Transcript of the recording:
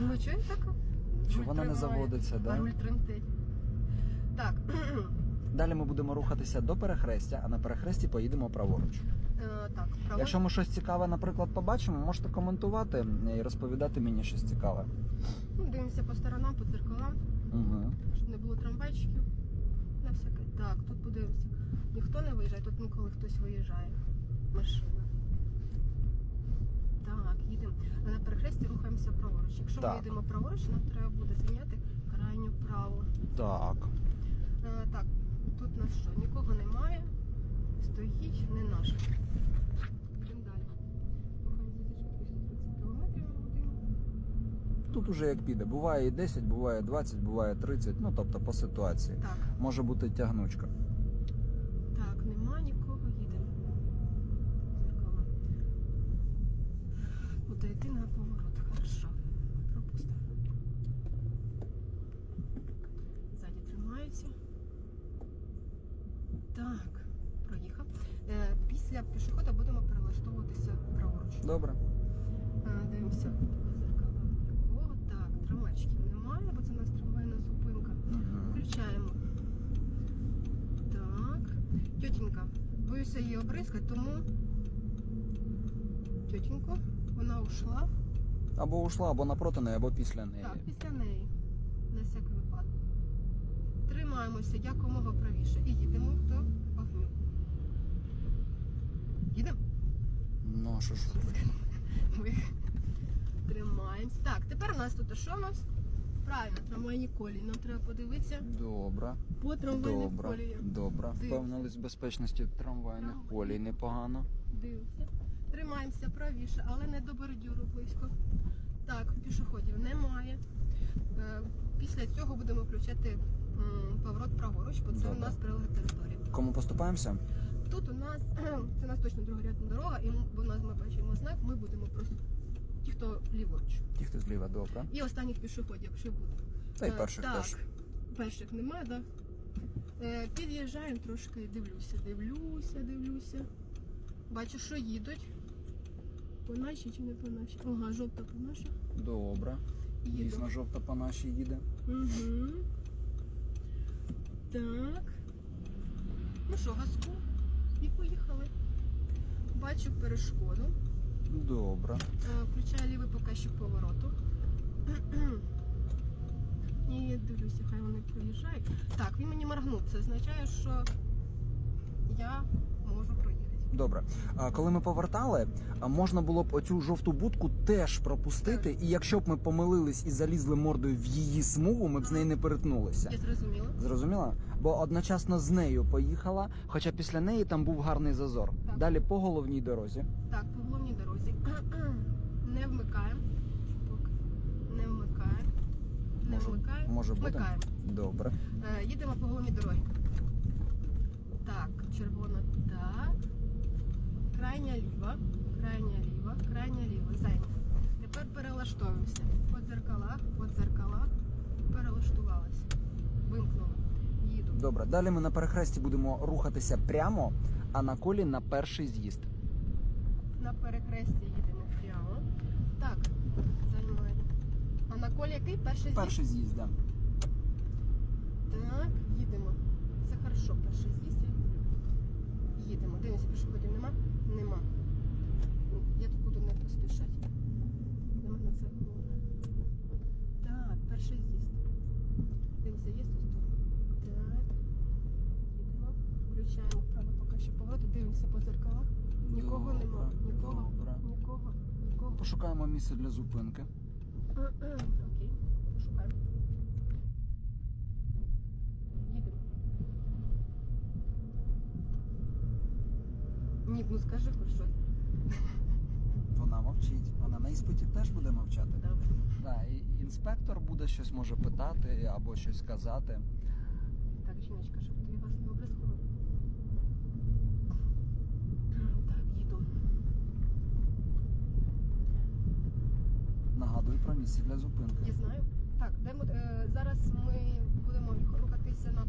Ну чого так? Чи вона не заводиться, да? Руль тремтить. Так, Далі ми будемо рухатися до перехрестя, а на перехресті поїдемо праворуч. е, так, право. Якщо ми щось цікаве, наприклад, побачимо, можете коментувати і розповідати мені щось цікаве. Ну, дивимося по сторонам, по дзеркалам, Угу. щоб не було трамвайчиків. На всяке. Так, тут подивимося. Ніхто не виїжджає, тут ніколи хтось виїжджає. Машина. Так, їдемо. На перехресті рухаємося праворуч. Якщо Так. ми їдемо праворуч, нам треба буде зайняти крайню право. Так. Е, так, тут нас що? Нікого немає. Стоїть не наш. Йдемо далі. Рухаємося зі швидкістю 30 на годину. Тут уже як піде. Буває і 10, буває 20, буває 30, ну тобто по ситуації. Так, Може бути тягнучка. так, нема нікого, їдемо. Зеркала. Буде йти на поворот. Хорошо. Пропустимо. Ззаді тримаються. Так, проїхав. Е, після пішохода будемо перелаштовуватися праворуч. Добре. Дивимося нікого. Так, трамвайчиків немає, бо це у нас трамвайна зупинка. Включаємо. Так. Тетенька, боюся її обризкати, тому тетеньку, вона ушла. Або ушла, або напроти неї, або після неї. Так, після неї. На всякий випадок. Тримаємося якомога правіше і їдемо до вогню. Їдемо? Ну, а що ж робити? Ми тримаємося. Так, тепер у нас тут що у нас? Правильно, трамвайні колії. Нам треба подивитися Добре. по трамвайних Добре. коліям. Добре. Дивимося. Впевнились в безпечності трамвайних Трамвайних. колій непогано. Дивимося. Тримаємося правіше, але не до бордюру близько. Так, пішоходів немає. Е, Після цього будемо включати поворот праворуч, бо це у нас прилегла територія. Кому поступаємося? Тут у нас це у нас точно другорядна дорога, і бо у нас ми бачимо знак, ми будемо просто ті, хто ліворуч. Ті, хто зліва, добре. І останніх пішоходів, якщо буде. Та й Е, перших так. теж. Перших немає, так? Да? Е, під'їжджаємо трошки, дивлюся, дивлюся, дивлюся. Бачу, що їдуть. По нашій чи не по нашій? Ага, жовта по нашій. Добре. Їду. Дійсно, жовта по нашій їде. Угу. Так. Ну що, газку? І поїхали. Бачу перешкоду. Добре. Е, Включаю лівий показчик повороту. І дивлюся, хай вони проїжджають. Так, він мені моргнув. Це означає, що. Добре. А коли ми повертали, можна було б оцю жовту будку теж пропустити, і якщо б ми помилились і залізли мордою в її смугу, ми б з нею не перетнулися. Я зрозуміла. Зрозуміла? Бо одночасно з нею поїхала, хоча після неї там був гарний зазор. Так. Далі по головній дорозі. Так, по головній дорозі. Не вмикаємо. Не вмикаємо. Не Може- вмикаємо. може бути? Вмикаємо. Добре. Е, їдемо по головній дорозі. Так, червона. Крайня ліва, крайня ліва, крайня ліва. Зайнята. Тепер перелаштовуємося. По дзеркалах, по дзеркалах. Перелаштувалася. Вимкнула. Їду. Добре. Далі ми на перехресті будемо рухатися прямо, а на колі на перший з'їзд. На перехресті їдемо прямо. Так, займає. А на колі який? Перший з'їзд? Перший з'їзд, да. Так, їдемо. Це хорошо, перший з'їзд. Їдемо. Дивимося, пішоходів нема? Нема. Я тут буду не поспішати. Для мене це головне. Так, перший з'їзд. Дивимося, є тут хто? Так. Їдемо. Включаємо право поки що повороту. Дивимося по зеркалах. Нікого Добре, нема. Нікого. Добре. Нікого. Нікого. Пошукаємо місце для зупинки. Окей, пошукаємо. Їдемо. Ні, ну скажи хоч щось. Вона мовчить. Вона на іспиті теж буде мовчати. Добре. Да, і інспектор буде щось може питати або щось казати. Так, жіночка, щоб тобі вас не обрискало. Так, їду. Нагадую про місце для зупинки. Я знаю. Так, де ми, е, зараз ми будемо рухатися на